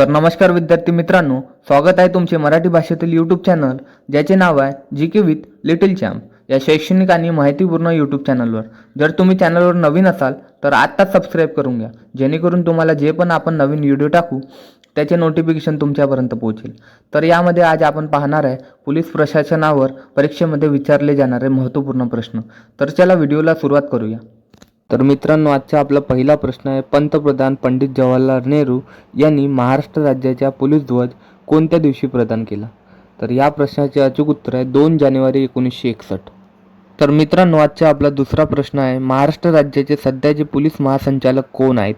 तर नमस्कार विद्यार्थी मित्रांनो स्वागत आहे तुमचे मराठी भाषेतील यूट्यूब चॅनल ज्याचे नाव आहे G K with little champ या शैक्षणिक आणि माहितीपूर्ण यूट्यूब चॅनलवर जर तुम्ही चॅनलवर नवीन असाल तर आत्ताच सबस्क्राईब करून घ्या. जेणेकरून तुम्हाला जे पण आपण नवीन व्हिडिओ टाकू त्याचे नोटिफिकेशन तुमच्यापर्यंत पोहोचेल. तर यामध्ये आज आपण पाहणार आहे पोलीस प्रशासनावर परीक्षेमध्ये विचारले जाणारे महत्त्वपूर्ण प्रश्न. तर चला व्हिडिओला सुरुवात करूया. तर मित्रांनो आजचा आपला पहिला प्रश्न आहे पंतप्रधान पंडित जवाहरलाल नेहरू यांनी महाराष्ट्र राज्याच्या पोलीस ध्वज कोणत्या दिवशी प्रदान केला? तर या प्रश्नाचे अचूक उत्तर आहे दोन जानेवारी एकोणीसशे एकसष्ट. तर मित्रांनो आजचा आपला दुसरा प्रश्न आहे महाराष्ट्र राज्याचे सध्याचे पोलीस महासंचालक कोण आहेत?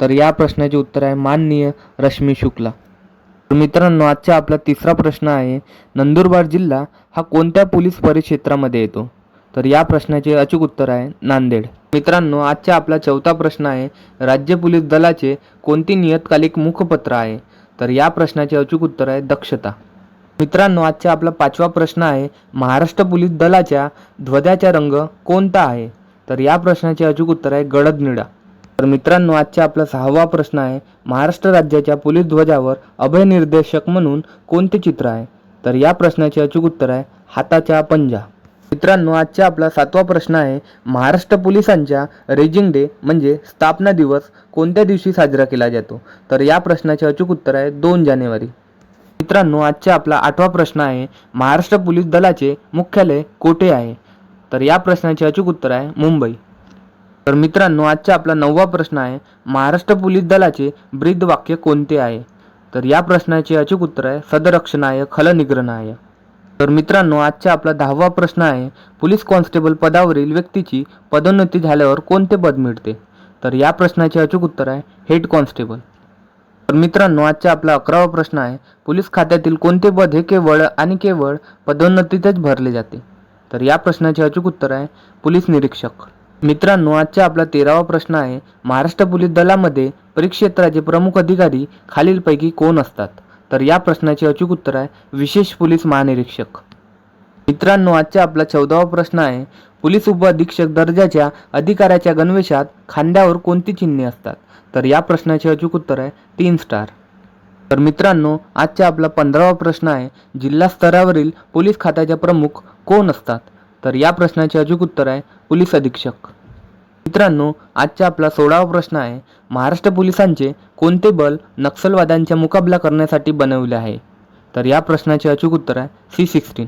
तर या प्रश्नाचे उत्तर आहे माननीय रश्मी शुक्ला. तर मित्रांनो आजचा आपला तिसरा प्रश्न आहे नंदुरबार जिल्हा हा कोणत्या पोलीस परिक्षेत्रामध्ये येतो? तर या प्रश्नाचे अचूक उत्तर आहे नांदेड. मित्रांनो आजचा आपला चौथा प्रश्न आहे राज्य पोलीस दलाचे कोणती नियतकालिक मुखपत्र आहे? तर या प्रश्नाचे अचूक उत्तर आहे दक्षता. मित्रांनो आजचा आपला पाचवा प्रश्न आहे महाराष्ट्र पोलीस दलाच्या ध्वजाचा रंग कोणता आहे? तर या प्रश्नाचे अचूक उत्तर आहे गडद निळा तर मित्रांनो आजचा आपला सहावा प्रश्न आहे महाराष्ट्र राज्याच्या पोलीस ध्वजावर अभयनिर्देशक म्हणून कोणते चित्र आहे? तर या प्रश्नाचे अचूक उत्तर आहे हाताच्या पंजा. मित्रांनो आजचा आपला सातवा प्रश्न आहे महाराष्ट्र पोलिसांच्या रेजिंग डे म्हणजे स्थापना दिवस कोणत्या दिवशी साजरा केला जातो? तर या प्रश्नाचे अचूक उत्तर आहे दोन जानेवारी. मित्रांनो आजचा आपला आठवा प्रश्न आहे महाराष्ट्र पोलीस दलाचे मुख्यालय कोठे आहे? तर या प्रश्नाचे अचूक उत्तर आहे मुंबई. तर मित्रांनो आजचा आपला नववा प्रश्न आहे महाराष्ट्र पोलीस दलाचे ब्रीद वाक्य कोणते आहे? तर या प्रश्नाचे अचूक उत्तर आहे सदरक्षणाय खलनिग्रहणाय तर मित्रांनो आजचा आपला दहावा प्रश्न आहे पोलीस कॉन्स्टेबल पदावरील व्यक्तीची पदोन्नती झाल्यावर कोणते पद मिळते? तर या प्रश्नाचे अचूक उत्तर आहे हेड कॉन्स्टेबल. तर मित्रांनो आजचा आपला अकरावा प्रश्न आहे पोलीस खात्यातील कोणते पद हे केवळ आणि केवळ पदोन्नतीतच भरले जाते? तर या प्रश्नाचे अचूक उत्तर आहे पोलीस निरीक्षक. मित्रांनो आजचा आपला तेरावा प्रश्न आहे महाराष्ट्र पोलीस दलामध्ये परिक्षेत्राचे प्रमुख अधिकारी खालीलपैकी कोण असतात? तर या प्रश्नाचे अचूक उत्तर आहे विशेष पोलीस महानिरीक्षक. मित्रांनो आजचा आपला चौदावा प्रश्न आहे. पोलीस उपअधीक्षक दर्जाच्या अधिकाऱ्याच्या गणवेशात खांद्यावर कोणती चिन्हे असतात? तर या प्रश्नाचे अचूक उत्तर आहे तीन स्टार. तर मित्रांनो आजचा आपला पंधरावा प्रश्न आहे जिल्हा स्तरावरील पोलीस खात्याच्या प्रमुख कोण असतात? तर या प्रश्नाचे अचूक उत्तर आहे पोलीस अधीक्षक. मित्रांनो आजचा आपला सोळावा प्रश्न आहे. महाराष्ट्र पोलिसांचे कोणते बल नक्षलवाद्यांचा मुकाबला करण्यासाठी बनवले आहे? तर या प्रश्नाचे अचूक उत्तर आहे सी सिक्स्टीन.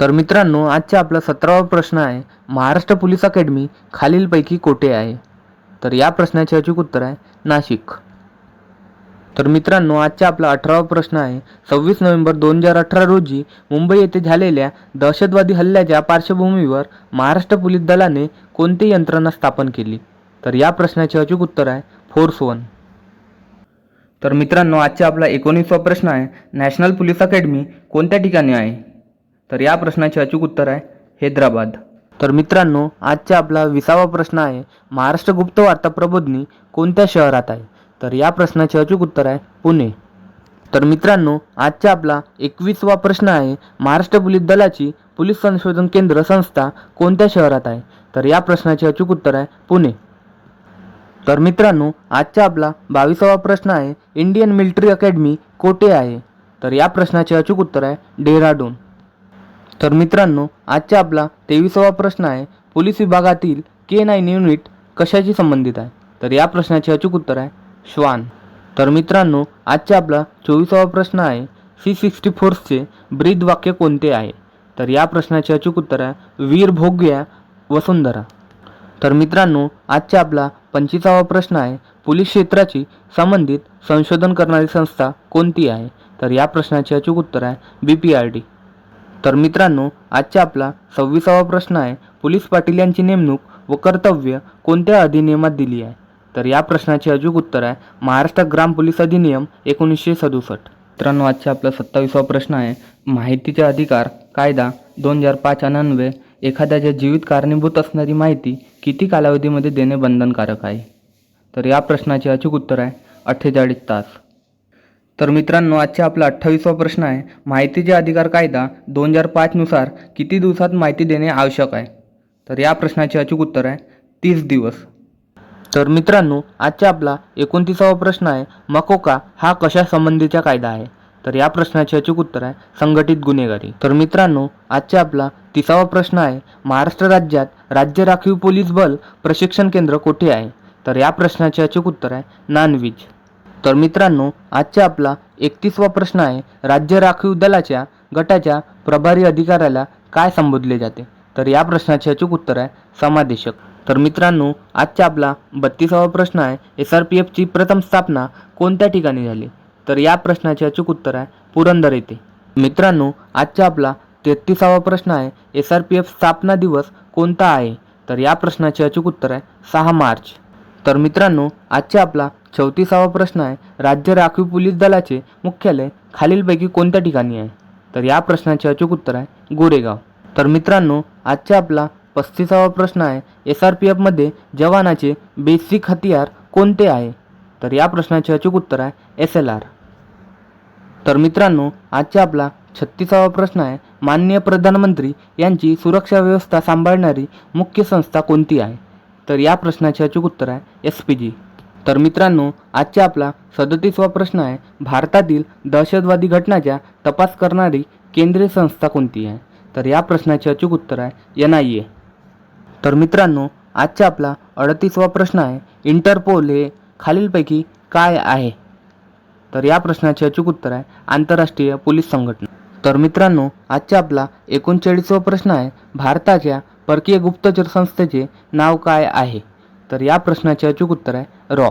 तर मित्रांनो आजचा आपला सतरावा प्रश्न आहे. महाराष्ट्र पोलीस अकॅडमी खालीलपैकी कोठे आहे? तर या प्रश्नाचे अचूक उत्तर आहे नाशिक. तर मित्रांनो आजचा आपला अठरावा प्रश्न आहे. सव्वीस नोव्हेंबर दोन हजार अठरा रोजी मुंबई येथे झालेल्या दहशतवादी हल्ल्याच्या पार्श्वभूमीवर महाराष्ट्र पोलीस दलाने कोणती यंत्रणा स्थापन केली? तर या प्रश्नाचे अचूक उत्तर आहे फोर्स वन. तर मित्रांनो आजचा आपला एकोणीसवा प्रश्न आहे नॅशनल पोलीस अकॅडमी कोणत्या ठिकाणी आहे? तर या प्रश्नाचे अचूक उत्तर आहे हैदराबाद. तर मित्रांनो आजचा आपला विसावा प्रश्न आहे महाराष्ट्र गुप्त वार्ता प्रबोधनी कोणत्या शहरात आहे? तर या प्रश्नाचे अचूक उत्तर आहे पुणे. तर मित्रांनो आजचा आपला एकवीसवा प्रश्न आहे महाराष्ट्र पोलीस दलाची पोलीस संशोधन केंद्र संस्था कोणत्या शहरात आहे? तर या प्रश्नाचे अचूक उत्तर आहे पुणे. तर मित्रांनो आजचा आपला बावीसावा प्रश्न आहे इंडियन मिलिटरी अकॅडमी कोठे आहे? तर या प्रश्नाचे अचूक उत्तर आहे डेहराडून. तर मित्रांनो आजचा आपला तेवीसावा प्रश्न आहे पोलीस विभागातील के नाईन युनिट कशाशी संबंधित आहे? तर या प्रश्नाचे अचूक उत्तर आहे श्वान. तर मित्रांनो आजचा आपला चोवीसावा प्रश्न आहे सी सिक्स्टी फोर्सचे ब्रीद वाक्य कोणते आहे? तर या प्रश्नाचे अचूक उत्तर आहे वीर भोग्या वसुंधरा. तर मित्रांनो आजचा आपला पंचवीसावा प्रश्न आहे पोलीस क्षेत्राची संबंधित संशोधन करणारी संस्था कोणती आहे? तर या प्रश्नाचे अचूक उत्तर आहे बी पी आर डी तर मित्रांनो आजचा आपला सव्वीसावा प्रश्न आहे पोलीस पाटील यांची नेमणूक व कर्तव्य कोणत्या अधिनियमात दिली आहे? तर या प्रश्नाचे अचूक उत्तर आहे महाराष्ट्र ग्राम पोलीस अधिनियम एकोणीसशे सदुसष्ट. मित्रांनो आजचा आपला सत्तावीसावा प्रश्न आहे माहितीचे अधिकार कायदा दोन हजार पाच अनन्वये एखाद्याच्या जीवित कारणीभूत असणारी माहिती किती कालावधीमध्ये देणे बंधनकारक आहे? तर या प्रश्नाचे अचूक उत्तर आहे अठ्ठेचाळीस तास. तर मित्रांनो आजचा आपला अठ्ठावीसवा प्रश्न आहे माहितीचे अधिकार कायदा दोन हजार पाचनुसार किती दिवसात माहिती देणे आवश्यक आहे? तर या प्रश्नाचे अचूक उत्तर आहे तीस दिवस. तर मित्रांनो आजचा आपला एकोणतीसावा प्रश्न आहे मकोका हा कशा संबंधीचा कायदा आहे? तर या प्रश्नाचे अचूक उत्तर आहे संघटित गुन्हेगारी. तर मित्रांनो आजचा आपला तिसावा प्रश्न आहे महाराष्ट्र राज्यात राज्य राखीव पोलीस बल प्रशिक्षण केंद्र कोठे आहे? तर या प्रश्नाचे अचूक उत्तर आहे नानवीज. तर मित्रांनो आजचा आपला एकतीसवा प्रश्न आहे राज्य राखीव दलाच्या गटाच्या प्रभारी अधिकाऱ्याला काय संबोधले जाते? तर या प्रश्नाचे अचूक उत्तर आहे समादेशक. तर मित्रांनो आजचा आपला बत्तीसावा प्रश्न आहे. एस आर पी एफची प्रथम स्थापना कोणत्या ठिकाणी झाली? तर या प्रश्नाचे अचूक उत्तर आहे पुरंदर येथे. मित्रांनो आजचा आपला तेहतीसावा प्रश्न आहे एस आर पी एफ स्थापना दिवस कोणता आहे? तर या प्रश्नाचे अचूक उत्तर आहे सहा मार्च. तर मित्रांनो आजचा आपला चौतीसावा प्रश्न आहे राज्य राखीव पोलीस दलाचे मुख्यालय खालीलपैकी कोणत्या ठिकाणी आहे? तर या प्रश्नाचे अचूक उत्तर आहे गोरेगाव. तर मित्रांनो आजचा आपला पस्तीसावा प्रश्न आहे. एस आर पी एफमध्ये जवानाचे बेसिक हतियार कोणते आहे? तर या प्रश्नाचे अचूक उत्तर आहे एस एल आर तर मित्रांनो आजचा आपला छत्तीसावा प्रश्न आहे. माननीय प्रधानमंत्री यांची सुरक्षा व्यवस्था सांभाळणारी मुख्य संस्था कोणती आहे? तर या प्रश्नाचे अचूक उत्तर आहे एस पी जी तर मित्रांनो आजचा आपला सदतीसवा प्रश्न आहे. भारतातील दहशतवादी घटनाचा तपास करणारी केंद्रीय संस्था कोणती आहे? तर या प्रश्नाचे अचूक उत्तर आहे एन आय ए तर मित्रांनो आजचा आपला अडतीसवा प्रश्न आहे इंटरपोल हे खालीलपैकी काय आहे? तर या प्रश्नाचे अचूक उत्तर आहे आंतरराष्ट्रीय पोलीस संघटना. तर मित्रांनो आजचा आपला एकोणचाळीसवा प्रश्न आहे भारताच्या परकीय गुप्तचर संस्थेचे नाव काय आहे? तर या प्रश्नाचे अचूक उत्तर आहे रॉ.